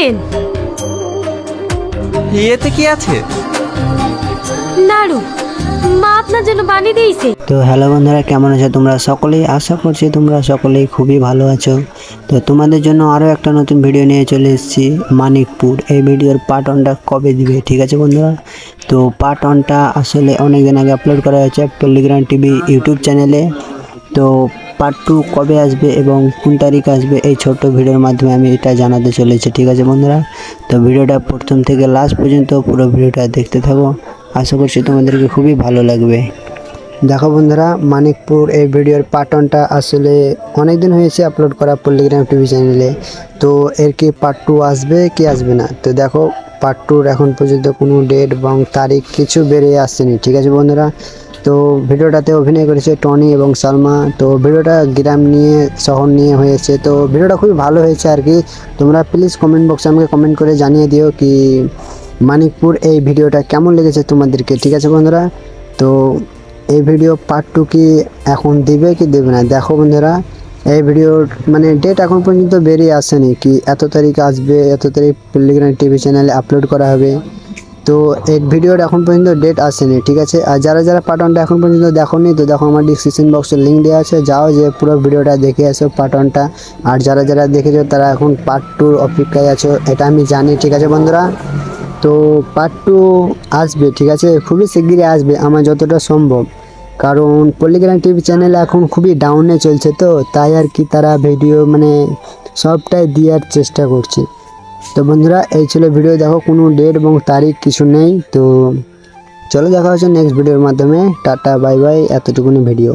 নিলেন এতে কি আছে? নাড়ু মা আপনার জন্য বানিয়ে দিয়েছে। তো হ্যালো বন্ধুরা কেমন আছো তোমরা সকলেই? আশা করছি তোমরা সকলেই খুবই ভালো আছো। তো তোমাদের জন্য আরও একটা নতুন ভিডিও নিয়ে চলে এসেছি মানিকপুর। এই ভিডিওর পার্ট ওয়ানটা কবে দিবে ঠিক আছে বন্ধুরা? তো পার্ট ওয়ানটা আসলে অনেক দিন আগে আপলোড করা হয়েছে পল্লিগ্রাম টিভি ইউটিউব চ্যানেলে তো পার্ট টু কবে আসবে এবং কোন তারিখ আসবে এই ছোট্ট ভিডিওর মাধ্যমে আমি এটা জানাতে চলেছি, ঠিক আছে বন্ধুরা? তো ভিডিওটা প্রথম থেকে লাস্ট পর্যন্ত পুরো ভিডিওটা দেখতে থাকো। আশা করছি তোমাদেরকে খুবই ভালো লাগবে। দেখো বন্ধুরা, মানিকপুর এই ভিডিওর পার্ট ওয়ানটা আসলে অনেক দিন হয়েছে আপলোড করা পল্লিগ্রাম টিভি চ্যানেলে তো এর কি পার্ট টু আসবে কি আসবে না? তো দেখো পার্ট টুর এখন পর্যন্ত কোনো ডেট এবং তারিখ কিছু বেরিয়ে আসছেনি ঠিক আছে বন্ধুরা? তো ভিডিওটাতে অভিনয় করেছে টনি এবং সালমা। তো ভিডিওটা গ্রাম নিয়ে, শহর নিয়ে হয়েছে। তো ভিডিওটা খুবই ভালো হয়েছে আর কি। তোমরা প্লিজ কমেন্ট বক্সে আমাকে কমেন্ট করে জানিয়ে দিও কি মানিকপুর এই ভিডিওটা কেমন লেগেছে তোমাদেরকে, ঠিক আছে বন্ধুরা? তো এই ভিডিও পার্ট টু কি এখন দিবে কি দেবে না? দেখো বন্ধুরা, এই ভিডিওর মানে ডেট এখন পর্যন্ত বেরিয়ে আসেনি কি এত তারিখ আসবে, এত তারিখ টিভি চ্যানেলে আপলোড করা হবে। তো এই ভিডিওর এখন পর্যন্ত ডেট আসেনি, ঠিক আছে? আর যারা যারা পার্ট ওয়ানটা এখন পর্যন্ত দেখোনি, তো দেখো আমার ডিসক্রিপশন বক্সে লিঙ্ক দেওয়া আছে। যাও যে পুরো ভিডিওটা দেখে আসো পার্ট ওয়ানটা আর যারা যারা দেখেছ, তারা এখন পার্ট টুর অপেক্ষায় আছো, এটা আমি জানি, ঠিক আছে বন্ধুরা? তো পার্ট টু আসবে, ঠিক আছে? খুবই শিগগিরই আসবে, আমার যতটা সম্ভব। কারণ পল্লিগ্রাম টিভি চ্যানেল এখন খুবই ডাউনে চলছে তো, তাই আর কি তারা ভিডিও মানে সবটাই দেওয়ার চেষ্টা করছে। তো বন্ধুরা, এই ছিল ভিডিও। দেখো কোনো ডেট এবং তারিখ কিছু নেই, তো চলো দেখা হচ্ছে নেক্সট ভিডিওর মাধ্যমে। টাটা বাই বাই এতটুকুনি ভিডিও